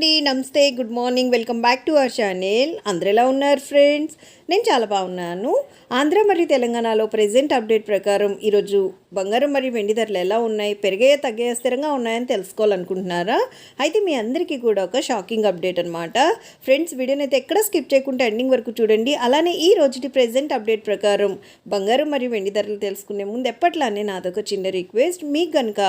అండి. నమస్తే good morning. Welcome back to our channel. అందరు ఎలా ఉన్నారు ఫ్రెండ్స్? నేను చాలా బాగున్నాను. ఆంధ్ర మరియు తెలంగాణలో ప్రెసెంట్ అప్డేట్ ప్రకారం ఈరోజు బంగారం మరియు వెండి ధరలు ఎలా ఉన్నాయి? పెరిగాయా తగ్గాయా స్థిరంగా ఉన్నాయని తెలుసుకోవాలనుకుంటున్నారా? అయితే మీ అందరికీ కూడా ఒక షాకింగ్ అప్డేట్ అనమాట ఫ్రెండ్స్ వీడియోని అయితే ఎక్కడ స్కిప్ చేయకుండా ఎండింగ్ వరకు చూడండి. అలానే ఈ రోజుటి ప్రెజెంట్ అప్డేట్ ప్రకారం బంగారం మరియు వెండి ధరలు తెలుసుకునే ముందు ఎప్పట్లానే నాదొక చిన్న రిక్వెస్ట్ మీకు కనుక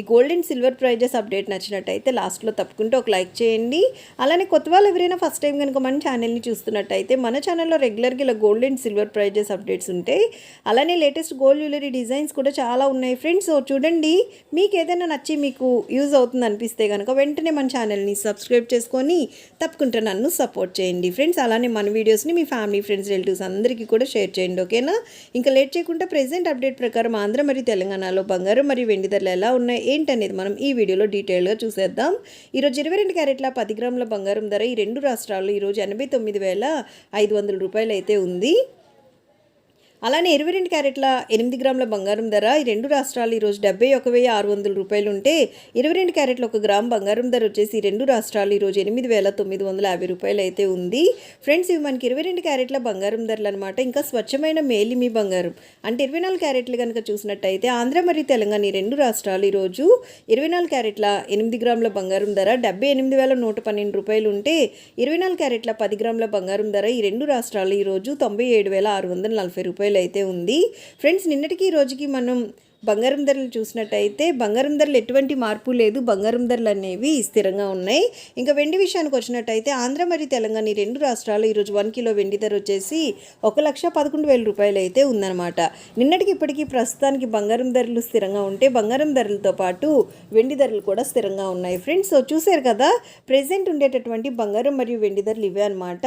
ఈ gold and silver prices update నచ్చినట్టయితే లాస్ట్లో తప్పకుండా ఒక లైక్ చేయండి. అలానే కొత్త వాళ్ళు ఎవరైనా ఫస్ట్ టైం కనుక మన ఛానల్ని చూస్తున్నట్టయితే మన ఛానల్లో దగ్గరికి ఇలా gold and silver prices updates ఉంటాయి. అలానే లేటెస్ట్ గోల్డ్ జ్యువెలరీ డిజైన్స్ కూడా చాలా ఉన్నాయి. ఫ్రెండ్స్ సో చూడండి మీకు ఏదైనా నచ్చి మీకు యూజ్ అవుతుంది అనిపిస్తే కనుక వెంటనే మన ఛానల్ని సబ్స్క్రైబ్ చేసుకొని తప్పకుండా నన్ను సపోర్ట్ చేయండి. ఫ్రెండ్స్ అలానే మన వీడియోస్ని మీ ఫ్యామిలీ ఫ్రెండ్స్ రిలేటివ్స్ అందరికీ కూడా షేర్ చేయండి ఓకేనా ఇంకా లేట్ చేయకుండా ప్రెజెంట్ అప్డేట్ ప్రకారం ఆంధ్ర మరియు తెలంగాణలో బంగారం మరియు వెండి ధరలు ఎలా ఉన్నాయి ఏంటనేది మనం ఈ వీడియోలో డీటెయిల్గా చూసేద్దాం. ఈరోజు ఇరవై రెండు క్యారెట్ల పది గ్రాముల బంగారం ధర ఈ రెండు రాష్ట్రాల్లో ఈరోజు ఎనభై తొమ్మిది వేల ఐదు వందల రూపాయలు అయితే ఉంది. అలానే ఇరవై రెండు క్యారెట్ల ఎనిమిది గ్రాముల బంగారం ధర. ఈ రెండు రాష్ట్రాలు ఈరోజు డెబ్బై ఒక వెయ్యి ఆరు వందల రూపాయలు ఉంటే ఇరవై రెండు క్యారెట్ల ఒక గ్రామ్ బంగారం ధర వచ్చేసి ఈ రెండు రాష్ట్రాలు ఈరోజు ఎనిమిది వేల తొమ్మిది వందల యాభై రూపాయలు అయితే ఉంది. ఫ్రెండ్స్ ఇవి మనకి ఇరవై రెండు క్యారెట్ల బంగారం ధరలు అనమాట ఇంకా స్వచ్ఛమైన మేలిమి బంగారం. అంటే ఇరవై నాలుగు క్యారెట్లు కనుక చూసినట్టయితే ఆంధ్ర మరియు తెలంగాణ ఈ రెండు రాష్ట్రాలు ఈరోజు ఇరవై నాలుగు క్యారెట్ల ఎనిమిది గ్రాముల బంగారం ధర డెబ్బై ఎనిమిది వేల నూట పన్నెండు రూపాయలు ఉంటే ఇరవై నాలుగు క్యారెట్ల పది గ్రాముల బంగారం ధర ఈ రెండు రాష్ట్రాలు ఈరోజు తొంభై ఏడు వేల ఆరు వందల నలభై రూపాయలు అయితే ఉంది. ఫ్రెండ్స్ నిన్నటికి ఈ రోజుకి మనం బంగారం ధరలు చూసినట్టయితే బంగారం ధరలు ఎటువంటి మార్పు లేదు. బంగారం ధరలు అనేవి స్థిరంగా ఉన్నాయి. ఇంకా వెండి విషయానికి వచ్చినట్టయితే ఆంధ్ర మరియు తెలంగాణ ఈ రెండు రాష్ట్రాలు ఈరోజు వన్ కిలో వెండి ధర వచ్చేసి ఒక లక్ష పదకొండు వేల రూపాయలు అయితే ఉందన్నమాట. నిన్నటికి ఇప్పటికీ ప్రస్తుతానికి బంగారం ధరలు స్థిరంగా ఉంటే బంగారం ధరలతో పాటు వెండి ధరలు కూడా స్థిరంగా ఉన్నాయి. ఫ్రెండ్స్ సో చూసారు కదా ప్రెసెంట్ ఉండేటటువంటి బంగారం మరియు వెండి ధరలు ఇవే అనమాట